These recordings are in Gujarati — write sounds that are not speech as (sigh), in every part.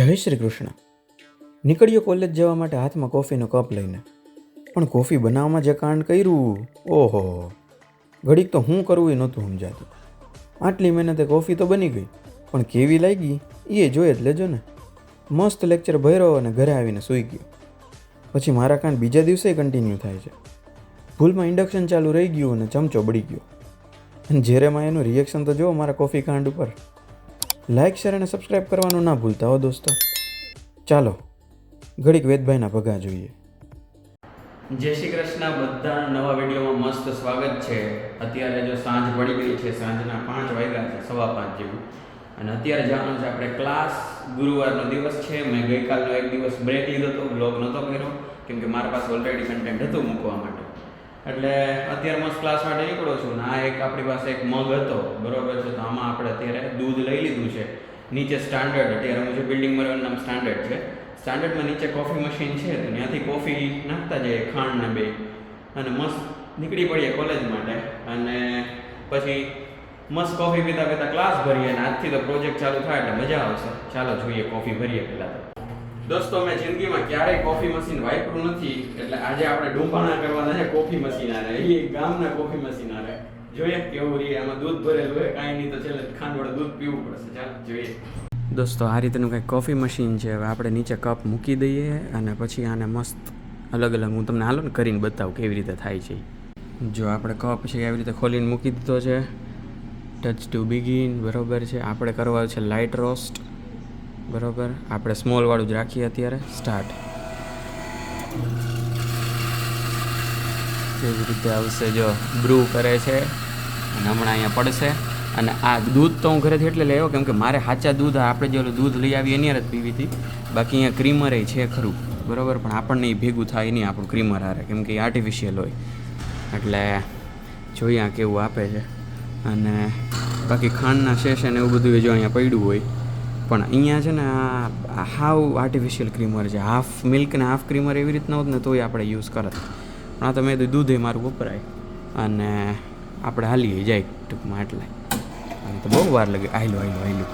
જય શ્રી કૃષ્ણ. નીકળ્યો કોલેજ જવા માટે હાથમાં કોફીનો કપ લઈને. પણ કોફી બનાવવામાં જે કાંડ કર્યું, ઓહો. ઘડીક તો હું કરવું એ નહોતું સમજાતું. આટલી મહેનતે કોફી તો બની ગઈ, પણ કેવી લાગી એ જોઈએ જ લેજો ને. મસ્ત લેક્ચર ભર્યો અને ઘરે આવીને સૂઈ ગયો. પછી મારા કાંડ બીજા દિવસે કન્ટિન્યુ થાય છે. ભૂલમાં ઇન્ડક્શન ચાલુ રહી ગયું અને ચમચો બળી ગયો. અને જેરેમાં એનું રિએક્શન તો જુઓ મારા કોફી કાંડ ઉપર. લાઇક શેર અને સબસ્ક્રાઇબ કરવાનું ના ભૂલતા હો દોસ્તો. ચાલો, ઘડીક વેદભાઈના ભગા જોઈએ. જય શ્રી કૃષ્ણ બધા નવા વિડીયોમાં મસ્ત સ્વાગત છે. અત્યારે જો સાંજ પડી ગઈ છે, સાંજના પાંચ વાગ્યા છે, સવા પાંચ જેવું. અને અત્યારે જવાનું છે આપણે ક્લાસ ગુરુવારનો દિવસ છે. મેં ગઈકાલનો એક દિવસ બ્રેક લીધો હતો બ્લોગ નહોતો કર્યો. કેમ કે મારા પાસે ઓલરેડી કન્ટેન્ટ હતું મૂકવા માટે. એટલે અત્યારે મસ્ત ક્લાસ માટે નીકળો છું ને. આ એક આપણી પાસે એક મગ હતો, બરોબર છે? તો આમાં આપણે અત્યારે દૂધ લઈ લીધું છે. નીચે સ્ટાન્ડર્ડ અત્યારે હું જે બિલ્ડિંગમાં રહેવાનું નામ સ્ટાન્ડર્ડ છે. સ્ટાન્ડર્ડમાં નીચે કોફી મશીન છે, તો ત્યાંથી કોફી નાખતા જઈએ, ખાંડ ને બે. અને મસ્ત નીકળી પડીએ કોલેજ માટે. અને પછી મસ્ત કોફી પીતા પીતા ક્લાસ ભરીએ અને આજથી તો પ્રોજેક્ટ ચાલુ થાય એટલે મજા આવશે. ચાલો, જોઈએ કોફી ભરીએ પહેલાં તો. દોસ્તો, મેં જિંદગીમાં ક્યારેય કોફી મશીન વાપર્યું નથી. એટલે આજે આપણે ડુંબાણા કરવાના છે કોફી મશીન આરે એ ગામના કોફી મશીન આરે જોઈએ કેવું રહી. આમાં દૂધ ભરેલું હોય, કાંઈ નહીં તો છેલ્લે ખાંડ વડે દૂધ પીવું પડશે. ચાલો, જોઈએ. દોસ્તો, આ રીતનું કંઈક કોફી મશીન છે. હવે આપણે નીચે કપ મૂકી દઈએ અને પછી આને મસ્ત અલગ અલગ હું તમને હાલો ને કરીને બતાવું કેવી રીતે થાય છે જો આપણે કપ છે આવી રીતે ખોલીને મૂકી દીધો છે. ટચ ટુ બિગિન બરોબર છે. આપણે કરવા છે લાઇટ રોસ્ટ બરોબર? આપણે સ્મોલવાળું જ રાખીએ અત્યારે. સ્ટાર્ટ કેવી રીતે આવશે જો બ્રુ કરે છે અને હમણાં અહીંયા પડશે. અને આ દૂધ તો હું ઘરેથી એટલે લેવો કેમ કે મારે સાચા દૂધ આપણે જે દૂધ લઈ આવીએ એની જ પીવી હતી. બાકી અહીંયા ક્રીમર છે ખરું. બરોબર? પણ આપણને એ ભેગું થાય નહીં આપણું ક્રીમર હારે, કેમ કે એ આર્ટિફિશિયલ હોય. એટલે જોઈએ આ કેવું આપે છે. અને બાકી ખાંડના શેષ અને એવું બધું જો અહીંયા પડ્યું હોય પણ અહીંયા છે ને આ હાવ આર્ટિફિશિયલ ક્રીમર છે હાફ મિલ્ક ને હાફ ક્રીમર એવી રીતના હોત ને તોય આપણે યુઝ કરત પણ આ તો મેં કીધું દૂધે મારું વપરાય અને આપણે હાલીએ જાય ટૂંકમાં એટલે અને તો બહુ વાર લાગે આયલો આયલો આયલો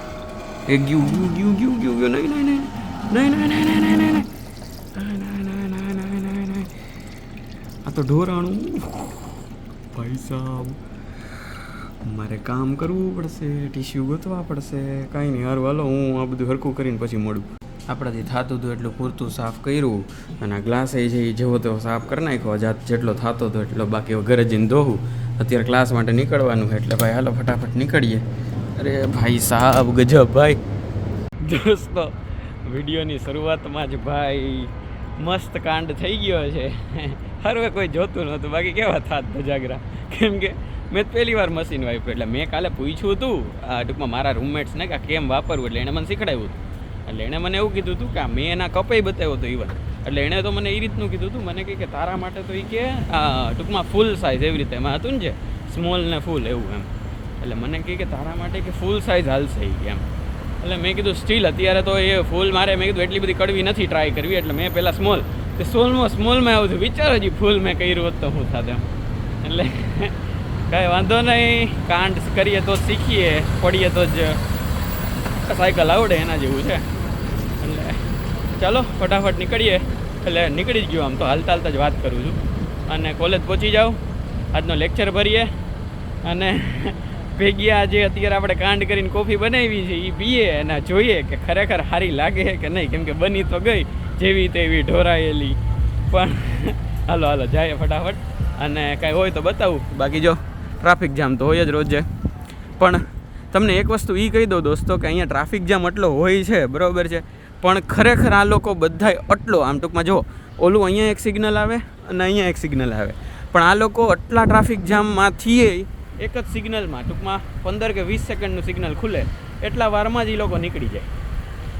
એ ગયું ગયું ગયું ગયું ગયું ગયું નહીં નહીં નહીં નહીં નહીં નહીં નહીં નહીં આ તો ઢોરાણું ભાઈ સાહેબ મારે કામ કરવું પડશે, ટીશ્યુ ગોતવા પડશે, કાંઈ નહીં. હારું, હાલો, હું આ બધું હરખું કરીને પછી મળું. આપણાથી થતું હતું એટલું પૂરતું સાફ કર્યું અને આ ગ્લાસ છે એ જેવો તેવો સાફ કરી નાખ્યો જાત જેટલો થતો હતો એટલો બાકી ઘરે જઈને ધોવું. અત્યારે ક્લાસ માટે નીકળવાનું એટલે ભાઈ, હાલો, ફટાફટ નીકળીએ. અરે ભાઈ સાહેબ ગજબ, ભાઈ. દોસ્તો, વિડીયોની શરૂઆતમાં જ ભાઈ મસ્ત કાંડ થઈ ગયો છે. હરવે કોઈ જોતું નહોતું. બાકી કેવા થાત ધજાગરા કેમ કે મેં પહેલી વાર મશીન વાપર્યું એટલે મેં કાલે પૂછ્યું હતું આ ટૂંકમાં મારા રૂમમેટ્સને કે કેમ વાપરવું? એટલે એણે મને શીખડાવ્યું હતું. એટલે એણે મને એવું કીધું હતું કે મેં એના કપે બતાવ્યો હતો ઇવન એટલે એણે તો મને એ રીતનું કીધું હતું મને કહે કે તારા માટે તો એ કે ટૂંકમાં ફૂલ સાઇઝ એવી રીતે. એમાં હતું ને જે સ્મોલ ને ફૂલ એવું એમ. એટલે મને કહે કે તારા માટે કે ફૂલ સાઇઝ હાલશે એ એમ. એટલે મેં કીધું સ્ટીલ અત્યારે તો એ ફૂલ મારે, મેં કીધું, એટલી બધી કડવી નથી ટ્રાય કરવી. એટલે મેં પહેલાં સ્મોલ તે સોલમાં સ્મોલમાં આવું છું. વિચાર હજી ફૂલ મેં કર્યું હોત તો હું થાત એટલે કાંઈ વાંધો નહીં. કાંડ કરીએ તો જ શીખીએ, પડીએ તો જ સાયકલ આવડે એના જેવું છે. એટલે ચાલો, ફટાફટ નીકળીએ. એટલે નીકળી જ ગયો આમ તો હાલતા હાલતા જ વાત કરું છું. અને કોલેજ પહોંચી જાઉં આજનો લેક્ચર ભરીએ. અને ભેગી આજે અત્યારે આપણે કાંડ કરીને કોફી બનાવી છે એ પીએ અને જોઈએ કે ખરેખર સારી લાગે કે નહીં. કેમ કે બની તો ગઈ. જેવી તેવી ઢોરાયેલી. પણ, હાલો હાલો જાય ફટાફટ. અને કાંઈ હોય તો બતાવું. બાકી જો ટ્રાફિક જામ તો હોય જ રોજે. પણ તમને એક વસ્તુ એ કહી દઉં દોસ્તો કે અહીંયા ટ્રાફિક જામ એટલો હોય છે, બરાબર છે. પણ ખરેખર આ લોકો બધાય આટલો, આમ ટૂંકમાં જો, ઓલું અહીંયા એક સિગ્નલ આવે અને અહીંયા એક સિગ્નલ આવે. પણ આ લોકો આટલા ટ્રાફિક જામમાંથી એક જ સિગ્નલમાં ટૂંકમાં પંદર કે વીસ સેકન્ડનું સિગ્નલ ખુલે. એટલા વારમાં જ એ લોકો નીકળી જાય.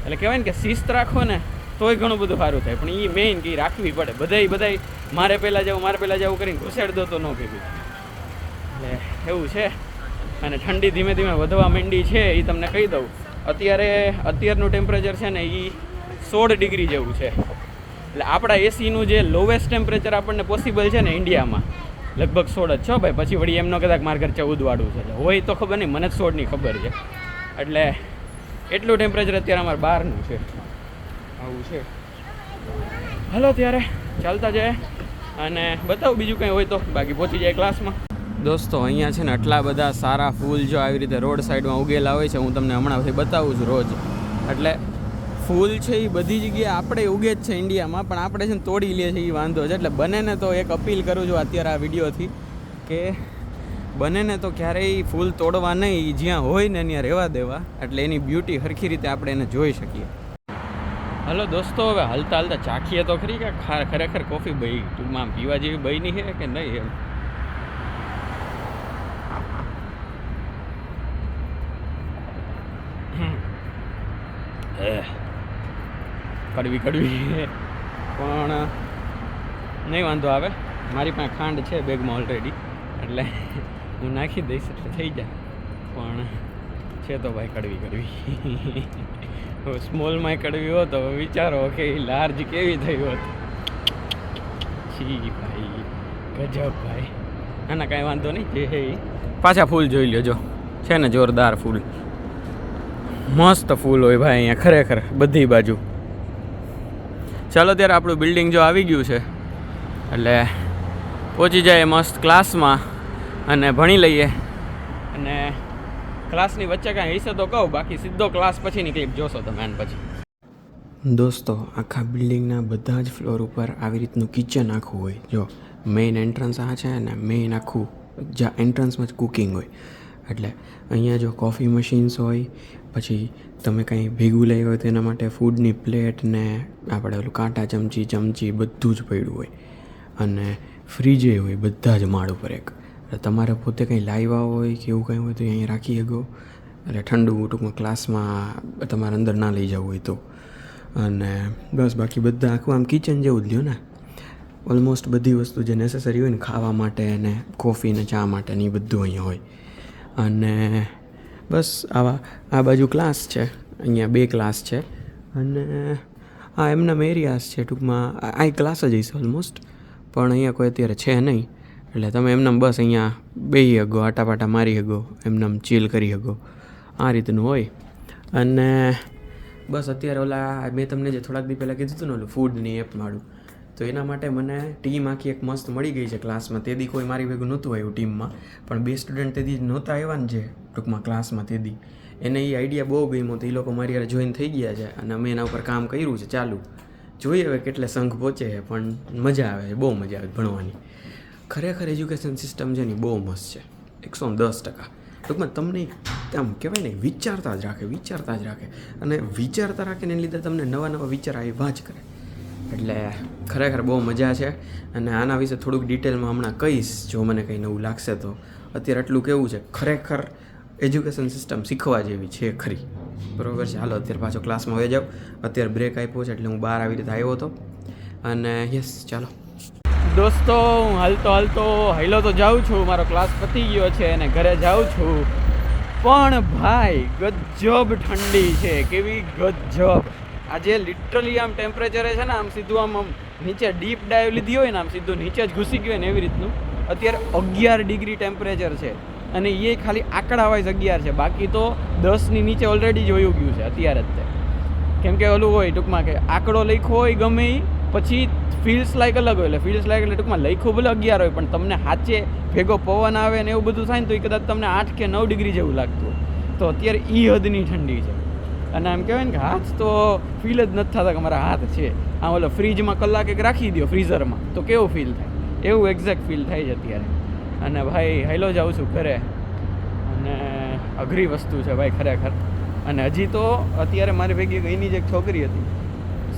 એટલે કહેવાય ને કે શિસ્ત રાખો ને તોય ઘણું બધું સારું થાય. પણ એ મેઇન કે રાખવી પડે. બધાય બધાય મારે પહેલાં જવું, મારે પહેલાં જવું કરીને ઘુસેડ દો તો ન ભેગું એટલે એવું છે. અને ઠંડી ધીમે ધીમે વધવા માંડી છે એ તમને કહી દઉં. અત્યારે, અત્યારનું ટેમ્પરેચર છે ને એ સોળ ડિગ્રી જેવું છે. એટલે આપણા એસીનું જે લોવેસ્ટ ટેમ્પરેચર આપણને પોસિબલ છે ને ઇન્ડિયામાં, લગભગ સોળ જ છો ભાઈ. પછી વળી એમનો કદાચ મારા ઘર ચૌદ વાળું છે. હોય તો ખબર નહીં, મને જ સોળની ખબર છે. એટલે એટલું ટેમ્પરેચર અત્યારે અમારે બહારનું છે. આવું છે. હાલો ત્યારે, ચાલતા જાય. અને બતાવું બીજું કંઈ હોય તો, બાકી પહોંચી જાય ક્લાસમાં દોસ્તો, અહીંયા છે ને આટલા બધા સારા ફૂલ જો આવી રીતે રોડ સાઈડમાં ઉગેલા હોય છે, હું તમને હમણાંથી બતાવું છું રોજ. એટલે ફૂલ છે એ બધી જગ્યાએ આપણે ઉગે જ છે ઇન્ડિયામાં, પણ આપણે છે ને તોડી લઈએ છીએ એ વાંધો છે એટલે બનેને તો એક અપીલ કરું છું અત્યારે આ વિડીયોથી, કે બનેને તો ક્યારેય ફૂલ તોડવા નહીં, જ્યાં હોય ને ત્યાં રહેવા દેવા. એટલે એની બ્યુટી સરખી રીતે આપણે એને જોઈ શકીએ. હલો દોસ્તો, હવે હાલતા હાલતા ચાખીએ તો ખરી કે ખરેખર કોફી બહી ટૂંકમાં પીવા જેવી બની છે કે નહીં એમ. કડવી કડવી પણ નહીં વાંધો આવે. મારી પાસે ખાંડ છે બેગમાં ઓલરેડી એટલે હું નાખી દઈશ એટલે થઈ જાય. પણ છે તો ભાઈ કડવી કડવી. સ્મોલમાં કડવી હોત તો વિચારો કે લાર્જ કેવી થઈ હોત. ભાઈ, ગજબ ભાઈ. ના ના, કાંઈ વાંધો નહીં જે હે. પાછા ફૂલ જોઈ લ્યો જો છે ને, જોરદાર ફૂલ. મસ્ત ફૂલ હોય ભાઈ અહીંયા, ખરેખર, બધી બાજુ. ચાલો, ત્યારે આપણું બિલ્ડિંગ જો આવી ગયું છે, એટલે પહોંચી જાય મસ્ત ક્લાસમાં અને ભણી લઈએ. અને ક્લાસની વચ્ચે કાંઈ હશે તો કહું, બાકી સીધો ક્લાસ પછીની ક્લિપ જોશો તમે આને પછી. દોસ્તો, આખા બિલ્ડિંગના બધા જ ફ્લોર ઉપર આવી રીતનું કિચન આખું હોય. જો મેઇન એન્ટ્રન્સ આ છે ને મેઇન આખું જ્યાં એન્ટ્રન્સમાં જ કુકિંગ હોય. એટલે અહીંયા જો કોફી મશીન્સ હોય, પછી તમે કંઈ ભેગું લઈ હોય તો એના માટે ફૂડની પ્લેટ ને આપણે ઓલું કાંટા ચમચી ચમચી બધું જ પડ્યું હોય. અને ફ્રીજે હોય, બધા જ માળ ઉપર એક. એટલે તમારે પોતે કંઈ લાવ્યા હોય કે એવું કંઈ હોય તો અહીંયા રાખી શકો. એટલે ઠંડુ ટૂંકમાં ક્લાસમાં તમારે અંદર ના લઈ જવું હોય તો. અને બસ બાકી બધા આખું આમ કિચન જેવું જ લ્યો ને. ઓલમોસ્ટ બધી વસ્તુ જે નેસેસરી હોય ને ખાવા માટે ને કોફી ને ચા માટે ને એ બધું અહીંયા હોય. અને બસ આવા, આ બાજુ ક્લાસ છે. અહીંયા બે ક્લાસ છે. અને આ એમના એરિયાસ છે ટૂંકમાં. આ ક્લાસ જ હશે ઓલમોસ્ટ પણ અહીંયા કોઈ અત્યારે છે નહીં. એટલે તમે એમનેમ બસ અહીંયા બેસી શકો, આટાપાટા મારી શકો એમનામ ચીલ કરી શકો. આ રીતનું હોય. અને બસ અત્યારે ઓલા મેં તમને જે થોડાક દી પહેલાં કીધું હતું ને ઓલું ફૂડની એપ મારું તો એના માટે મને ટીમ આખી એક મસ્ત મળી ગઈ છે ક્લાસમાં તે દી કોઈ મારી ભેગું નહોતું આવ્યું ટીમમાં પણ બે સ્ટુડન્ટ તે દી નહોતા આવ્યા ને જે ટૂંકમાં ક્લાસમાં તેદી એને એ આઈડિયા બહુ ગમ્યો તો એ લોકો મારી યારે જોઈન થઈ ગયા છે અને અમે એના ઉપર કામ કર્યું છે ચાલુ. જોઈએ હવે કેટલે સંઘ પહોંચે પણ મજા આવે છે, બહુ મજા આવે ભણવાની. ખરેખર એજ્યુકેશન સિસ્ટમ છે ને બહુ મસ્ત છે. એકસો દસ ટકા. ટૂંકમાં તમને આમ કહેવાય ને, વિચારતા જ રાખે, વિચારતા જ રાખે. અને વિચારતા રાખે ને લીધે તમને નવા નવા વિચાર આવ્યા જ કરે. એટલે ખરેખર બહુ મજા છે. અને આના વિશે થોડુંક ડિટેલમાં હમણાં કહીશ, જો મને કંઈ નવું લાગશે તો. અત્યારે આટલું કેવું છે? ખરેખર એજ્યુકેશન સિસ્ટમ શીખવા જેવી છે ખરી. બરાબર છે? હાલો, અત્યારે પાછો ક્લાસમાં વહી જાઉં અત્યારે બ્રેક આપ્યો છે એટલે હું બહાર આવી રીતે આવ્યો હતો. અને યસ, ચાલો. દોસ્તો, હું હાલતો હાલતો હાલો તો જાઉં છું. મારો ક્લાસ પતી ગયો છે અને ઘરે જાઉં છું. પણ ભાઈ, ગજબ ઠંડી છે. કેવી ગજબ. આજે લિટરલી આમ ટેમ્પરેચરે છે ને, આમ સીધું આમ આમ નીચે ડીપ ડાઈવ લીધી હોય ને, આમ સીધું નીચે જ ઘૂસી ગયું હોય ને, એવી રીતનું. અત્યારે અગિયાર ડિગ્રી ટેમ્પરેચર છે. અને એ ખાલી આંકડા વાઇઝ અગિયાર છે. બાકી તો દસની નીચે ઓલરેડી જોયું ગયું છે, અત્યારે જ તે. કેમ કે ઓલું હોય ટૂંકમાં કે આંકડો લખ્યો હોય ગમે એ પછી ફીલ્સ લાઈક અલગ હોય. એટલે ફીલ્સ લાઈક એટલે ટૂંકમાં લખ્યું ભલે અગિયાર હોય, પણ તમને સાચે ભેગો પવન આવે ને એવું બધું થાય ને તો એ કદાચ તમને આઠ કે નવ ડિગ્રી જેવું લાગતું તો અત્યારે ઈ હદની ઠંડી છે. અને આમ કહેવાય ને કે હાથ તો ફીલ જ નથી થતા કે મારા હાથ છે. આમ ઓલો ફ્રીજમાં કલાક એક રાખી દો ફ્રીઝરમાં તો કેવો ફીલ થાય? એવું એક્ઝેક્ટ ફીલ થાય છે અત્યારે. અને ભાઈ હેલો જાઉં છું ઘરે. અને અઘરી વસ્તુ છે ભાઈ, ખરેખર. અને હજી તો અત્યારે મારી ભેગી એની જ એક છોકરી હતી.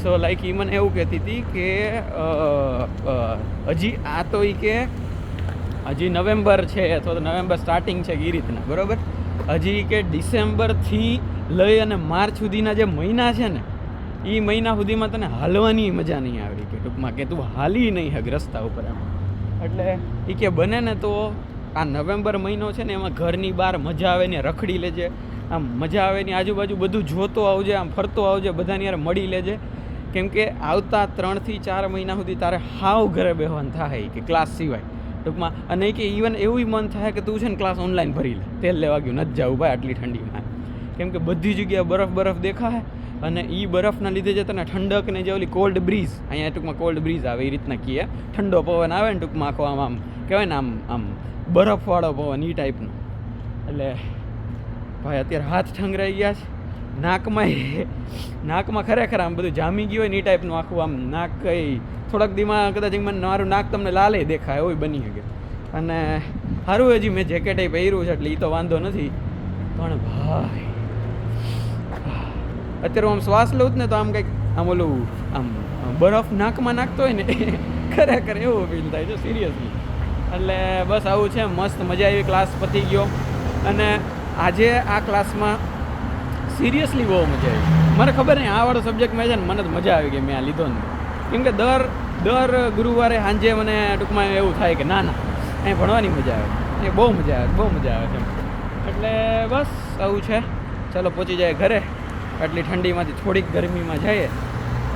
સો લાઈક એ મને એવું કહેતી હતી કે હજી આ તો એ કે, હજી નવેમ્બર છે અથવા તો નવેમ્બર સ્ટાર્ટિંગ છે એ રીતના. બરાબર? હજી કે ડિસેમ્બરથી લઈ અને માર્ચ સુધીના જે મહિના છે ને એ મહિના સુધીમાં તને હાલવાની મજા નહીં આવડી કે ટૂંકમાં કે તું હાલી નહીં હક રસ્તા ઉપર એમ. એટલે એ કે બને ને તો આ નવેમ્બર મહિનો છે ને, એમાં ઘરની બહાર મજા આવે ને રખડી લેજે. આમ મજા આવે ની આજુબાજુ બધું જોતો આવજે, આમ ફરતો આવજે, બધાની યાર મળી લેજે. કેમ કે આવતા ત્રણથી ચાર મહિના સુધી તારે હાવ ઘરે બેહવાનું થાય કે ક્લાસ સિવાય. ટૂંકમાં, અને કે ઇવન એવું મન થાય કે તું છે ને ક્લાસ ઓનલાઈન ભરી લે. તેલ લેવા ગયું, નથી જવું ભાઈ આટલી ઠંડીમાં કેમ કે બધી જગ્યાએ બરફ બરફ દેખાય અને એ બરફના લીધે જે તને ઠંડક ને જે ઓલી કોલ્ડ બ્રીઝ અહીંયા ટૂંકમાં કોલ્ડ બ્રીઝ આવે એ રીતના કહીએ ઠંડો પવન આવે ને ટૂંકમાં આખો આમ આમ, કહેવાય ને આમ આમ બરફવાળો પવન એ ટાઈપનો એટલે ભાઈ અત્યારે હાથ ઠંગરાઈ ગયા છે. નાકમાં નાકમાં ખરેખર આમ બધું જામી ગયું હોય ને એ ટાઈપનું આખું આમ નાક કઈ થોડાક દીમાં કદાચ મને મારું નાક તમને લાલે દેખાય એવું બની શકે. અને સારું હજી મેં જેકેટ પહેર્યું છે એટલે એ તો વાંધો નથી. પણ ભાઈ અત્યારે હું આમ શ્વાસ લઉં જ ને તો આમ કંઈક આમ ઓલું આમ બરફ નાકમાં નાખતો હોય ને (laughs) ખરેખર એવું ફીલ થાય છે સિરિયસલી એટલે બસ આવું છે, મસ્ત મજા આવી ક્લાસ પતી ગયો. અને આજે આ ક્લાસમાં સિરિયસલી બહુ મજા આવી. મને ખબર નહીં આ વાળો સબ્જેક્ટ મેં છે ને મને તો મજા આવી ગઈ મેં આ લીધો ને કેમ કે દર દર ગુરુવારે સાંજે મને ટૂંકમાં એવું થાય કે ના ના અહીં ભણવાની મજા આવે. એ બહુ મજા આવે બહુ મજા આવે છે. એટલે બસ આવું છે. ચાલો પહોંચી જાય ઘરે. આટલી ઠંડીમાંથી થોડીક ગરમીમાં જઈએ.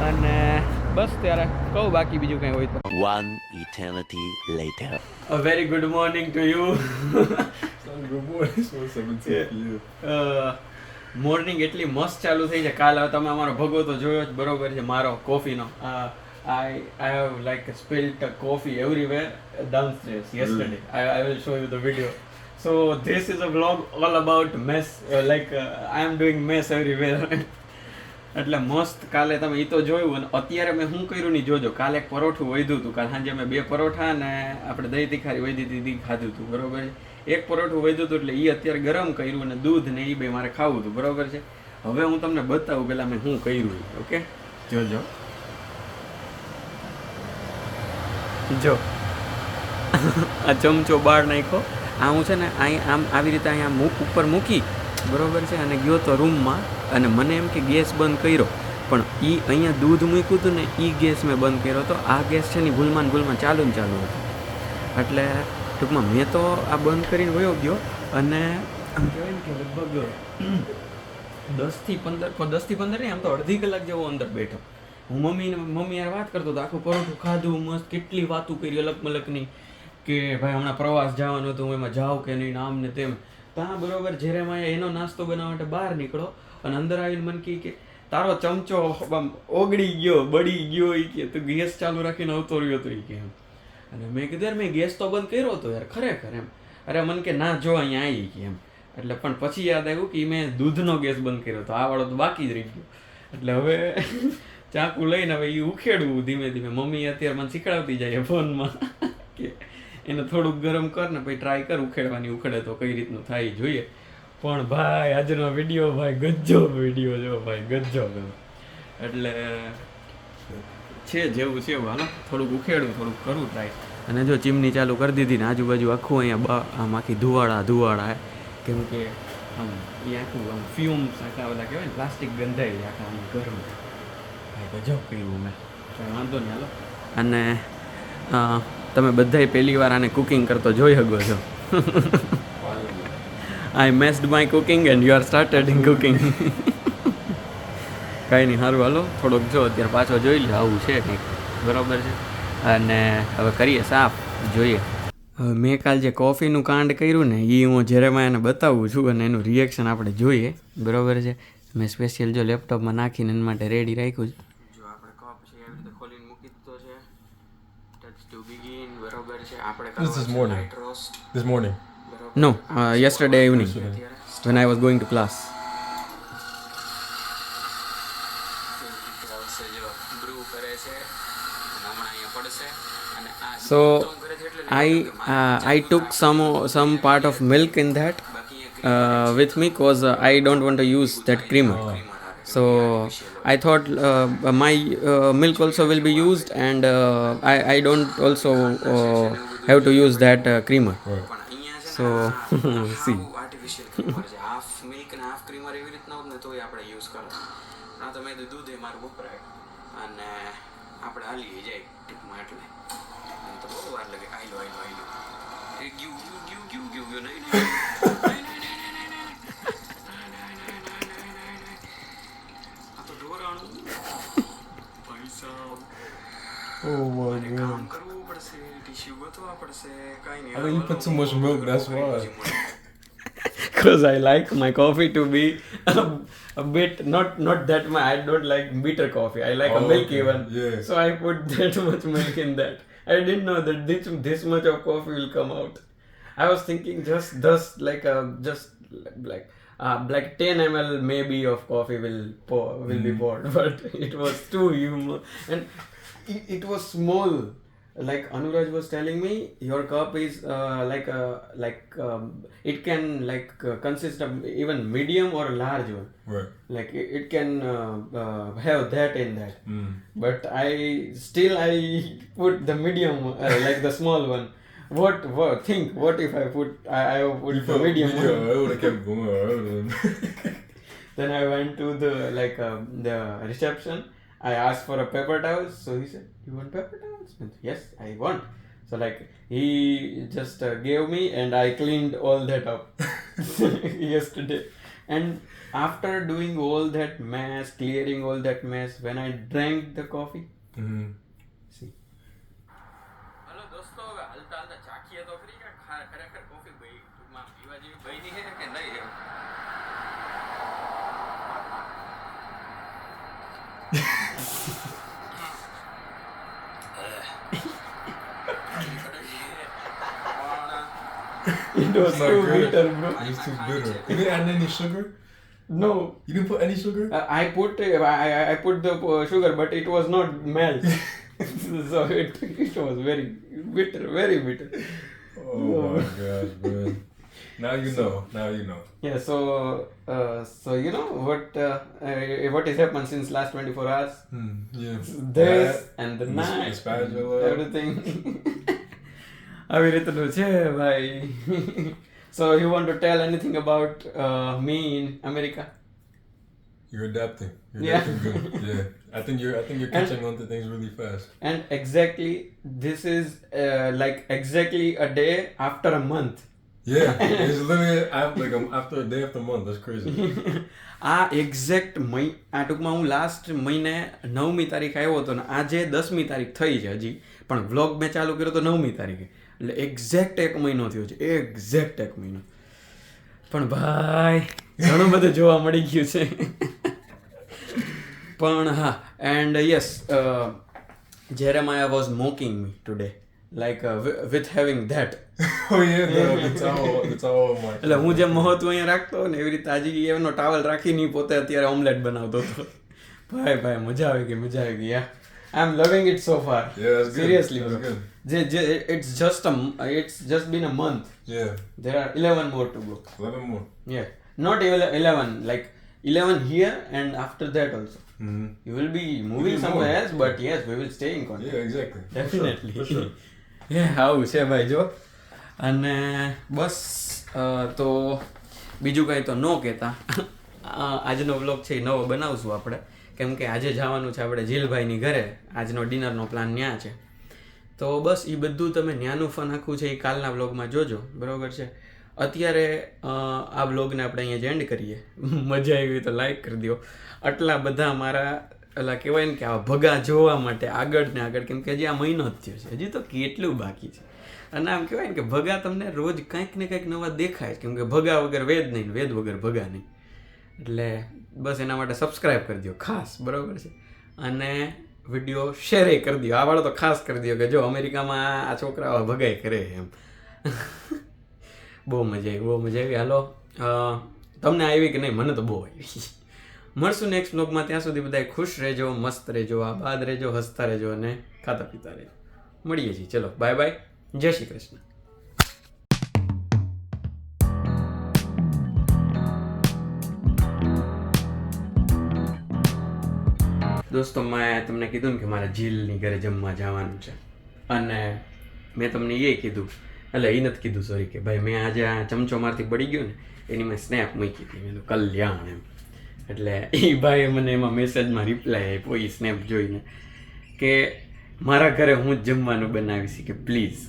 અને બસ ત્યારે કહું બાકી બીજું કંઈ હોય તો. One eternity later. A very good morning to you. (laughs) Good morning, so 17 you you. Morning એટલી મસ્ત ચાલુ થઈ છે. કાલ હવે તમે અમારો ભગવો તો જોયો જ બરોબર છે મારો કોફીનો. I I have like spilt coffee everywhere downstairs yesterday I I will show you the video so this is a vlog all about mess like I am doing mess everywhere એટલે મસ્ત કાલે તમે એ તો જોયું અને અત્યારે મેં શું કર્યું નહીં જોજો કાલે એક પરોઠું વધ્યું હતું. કાલે સાંજે મેં બે પરોઠા ને આપણે દહીં તીખારી વધી દીધી ખાધું હતું બરોબર છે? એક પરોઠું વધ્યું હતું એટલે એ અત્યારે ગરમ કર્યું અને દૂધ ને એ બે મારે ખાવું હતું. બરોબર છે? હવે હું તમને બતાવું પહેલાં મેં શું કર્યું ઓકે? જોજો. જો. (laughs) આ ચમચો બહાર નાખ્યો. આ હું છે ને અહીં આમ આવી રીતે અહીંયા મૂક ઉપર મૂકી બરાબર છે? અને ગયો તો રૂમમાં અને મને એમ કે ગેસ બંધ કર્યો. પણ એ અહીંયા દૂધ મૂક્યું હતું ને એ ગેસ મેં બંધ કર્યો તો આ ગેસ છે ને ભૂલમાં ભૂલમાં ચાલુ ને ચાલુ હતું. એટલે ટૂંકમાં મેં તો આ બંધ કરીને વયો ગયો અને આમ કહેવાય ને કે લગભગ દસથી પંદર દસથી પંદર નહીં, આમ તો અડધી કલાક જેવો અંદર બેઠો. હું મમ્મીને મમ્મી યાર વાત કરતો હતો, આખું પરોઠું ખાધું, મસ્ત કેટલી વાતું કરી અલગ મલકની કે ભાઈ હમણાં પ્રવાસ જવાનું હતું, હું એમાં જાઉં કે નહીં આમ ને તેમ. ત્યાં બરોબર જેરેમાં એનો નાસ્તો બનાવવા માટે બહાર નીકળો અને અંદર આવીને મને કહી કે, તારો ચમચો આમ ઓગળી ગયો, બળી ગયો. એ કે, તું ગેસ ચાલુ રાખીને આવતો રહ્યો હતો એ કે. એમ અને મેં કીધું, યાર, મેં ગેસ તો બંધ કર્યો હતો યાર, ખરેખર એમ. અરે, મને કે, ના, જો અહીંયા આવી કે એમ. એટલે પણ પછી યાદ આવ્યું કે મેં દૂધનો ગેસ બંધ કર્યો હતો આ વાળો તો બાકી જ રહી ગયો. એટલે હવે (laughs) ચાકુ લઈને હવે એ ઉખેડવું ધીમે ધીમે. મમ્મી અત્યારે મને શીખડાવતી જાય ફોનમાં. (laughs) કે એને થોડુંક ગરમ કર ને પછી ટ્રાય કર ઉખેડવાની, ઉખેડે તો કઈ રીતનું થાય જોઈએ. પણ ભાઈ, આજનો વીડિયો ભાઈ ગજ્જો વીડિયો જો ભાઈ ગજ્જો એટલે છે જેવું છે એવું. હાલો થોડુંક ઉખેડું થોડુંક કરું ટ્રાય અને જો ચીમની ચાલુ કરી દીધી ને આજુબાજુ આખું અહીંયા આમ આખી ધુવાળા ધુવાળા. કેમ કે આમ એ આખું આમ ફ્યુમ્સ આખા બધા કહેવાય ને પ્લાસ્ટિક ગંધાઈ આખા આમ ગરમ ભાઈ ગજબ કર્યું મેં. કાંઈ વાંધો નહીં હાલો. અને તમે બધાય પહેલી વાર આને કુકિંગ કરતો જોઈ શકો છો. I messed my cooking and you are started in cooking કાંઈ નહીં સારું હાલો. થોડોક જો અત્યારે પાછો જોઈ લે આવું છે કંઈક. બરોબર છે? અને હવે કરીએ સાફ જોઈએ. મેં કાલ જે કોફીનું કાંડ કર્યું ને એ હું જેરેમાં એને બતાવું છું અને એનું રિએક્શન આપણે જોઈએ. બરોબર છે? મેં સ્પેશિયલ જો લેપટોપમાં નાખીને એના માટે રેડી રાખ્યું છે. જો આપણે કપ છે એવી રીતે ખોલીને મૂકી દીધો છે. ટચ ટુ બિગિન બરોબર છે? આપણે This is morning. This morning. No yesterday evening when I was going to class. So I uh, I took some some part of milk in that uh, with me cause uh, I don't want to use that creamer. So I thought uh, my uh, milk also will be used and uh, I I don't also uh, have to use that uh, creamer. Right. So see. Artificial creamer છે હાફ મિલ્ક અને હાફ ક્રીમર એવી રીતના હોત ને તોય આપણે યુઝ કરો ના તો મેં દૂધ એ મારું વપરાય અને આપણે હાલીએ જાય ટૂંકમાં એટલે આમ તો (laughs) બહુ વાર લાગે આયલો આયલો આયલો એ ગ્યુ ગ્યુ ગ્યુ ગ્યુ ગ્યુ ગ્યુ નહીં નહીં નહીં, નહીં, નહીં, નહીં, નહીં, નહીં. આ તો ઢોરાણું પૈસા Oh my કામ god. કરવું પડશે ટીશ્યુ ગોતવા પડશે કાંઈ નહીં I think you put too much milk, that's why. because I like my coffee to be a, a bit not not that much. I don't like bitter coffee. I like a Oh, milky okay. one. Yeah. So I put (laughs) that much milk in that. I didn't know that this this much of coffee will come out. I was thinking just just like a just like uh, like 10 ml maybe of coffee will pour will Mm. be poured, (laughs) but it was too humor and it, it was small. Like Anuraj was telling me, your cup is uh, like a like um, it can like uh, consist of even medium or large one. Right. Like it, it can uh, uh, have that in that Mm. but I still I put the medium uh, like the small one. What what think? What if I put I, I put the medium one? I would have kept going. (laughs) Then I went to the like um, the reception. I asked for a paper towel, so he said, "You want paper towels?" Yes, I want. So like he just uh, gave me, and I cleaned all that up (laughs) (laughs) yesterday. And after doing all that mess, clearing all that mess, when I drank the coffee, mm-hmm. see. (laughs) M It was It's not too good. bitter, bro. It's too bitter. You didn't add any sugar? No, You didn't put any sugar? Uh, I put uh, I, I- I put the uh, sugar, but it was not melt. (laughs) (laughs) so it, it was very bitter, very bitter. Oh my gosh, man. Now you know. Now you know. Yeah. So uh, so you know what uh, uh, what has happened since last twenty four hours? Hmm. Yeah. This That, and the and the night, spatula. everything. (laughs) આવી રીતનું છે ભાઈ so you want to tell anything about uh, me in America? You're adapting. You're Yeah. adapting good. Yeah. I think you're. I think you're And- catching on to things really fast. And exactly, this is uh, like exactly a day after a month. Yeah. it's literally after, like um, after a day after a month. That's crazy. આ એક્ઝેક્ટ મહિ આ ટૂંકમાં હું લાસ્ટ મહિને નવમી તારીખ આવ્યો હતો ને આજે દસમી તારીખ થઈ છે હજી પણ વ્લોગ મેં ચાલુ કર્યો તો નવમી તારીખે એટલે એક્ઝેક્ટ એક મહિનો થયો છે એક્ઝેક્ટ એક મહિનો પણ ભાઈ ઘણું બધું જોવા મળી ગયું છે પણ હા and yes Jeremiah was mocking me today like with having that. એટલે હું જે મહત્વ અહીંયા રાખતો ને એવી રીતે આજે એનો ટાવલ રાખીને પોતે અત્યારે ઓમલેટ બનાવતો હતો ભાઈ ભાઈ મજા આવી ગઈ મજા આવી ગઈ આઈ એમ લવિંગ ઇટ સો ફાર. સિરિયસલી. જે જે it's just a it's just been a month Yeah. there are 11 more to go Eleven more. yeah not even 11 like 11 here and after that also Mm-hmm. you will be moving be somewhere more. else but yes we will stay in contact Yeah, exactly. For sure, definitely For sure. એ આવું છે ભાઈ જો અને બસ તો બીજું કાંઈ તો ન કહેતા આજનો વ્લોગ છે એ નવો બનાવશું આપણે કેમ કે આજે જવાનું છે આપણે જીલભાઈની ઘરે આજનો ડિનરનો પ્લાન ન્યા છે તો બસ એ બધું તમે ન્યાનું ફન આખું છે એ કાલના બ્લોગમાં જોજો. બરાબર છે? અત્યારે આ બ્લોગને આપણે અહીંયા જ એન્ડ કરીએ. (laughs) મજા આવી તો લાઈક કરી દો. આટલા બધા મારા એટલે કહેવાય ને કે આ ભગા જોવા માટે આગળ ને આગળ, કેમ કે હજી આ મહિનો જ થયો છે. હજી તો કેટલું બાકી છે. અને આમ કહેવાય ને કે ભગા તમને રોજ કંઈક ને કંઈક નવા દેખાય કેમ કે ભગા વગર વેદ નહીં, વેદ વગર ભગા નહીં. એટલે બસ એના માટે સબસ્ક્રાઈબ કરી દો. ખાસ. બરાબર છે? અને વીડિયો શેર કરી દો આ વાળો તો ખાસ કરી દો કે જો અમેરિકામાં આ છોકરાઓ ભગાઈ કરે એમ. બહુ મજા આવી, બહુ મજા આવી. હાલો તમને આવી કે નહીં? મને તો બહુ આવી મળશું નેક્સ્ટ બ્લોગમાં ત્યાં સુધી બધા ખુશ રહેજો, મસ્ત રહેજો, આબાદ રહેજો, હસતા રહેજો અને ખાતા પીતા રહેજો. મળીએ છીએ. ચલો બાય બાય જય શ્રી કૃષ્ણ. દોસ્તો, મેં તમને કીધું ને કે મારે જીલની ઘરે જમવા જવાનું છે. અને મેં તમને એ કીધું, એટલે એ નથી કીધું સોરી કે ભાઈ મેં આજે આ ચમચો મારથી પડી ગયો ને, એની મેં સ્નેપ મૂકી હતી. મેં કલ્યાણ એમ. એટલે એ ભાઈએ મને એમાં મેસેજમાં રિપ્લાય આપ્યો એ સ્નેપ જોઈને, કે મારા ઘરે હું જ જમવાનું બનાવીશ કે પ્લીઝ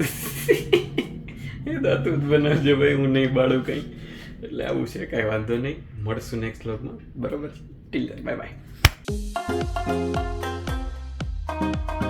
(laughs) એ દાતું જ બનાવજો ભાઈ, હું નહીં બાળું કંઈ. એટલે આવું છે, કાંઈ વાંધો નહીં. મળશું નેક્સ્ટ વ્લોગમાં બરોબર till bye bye Thank you.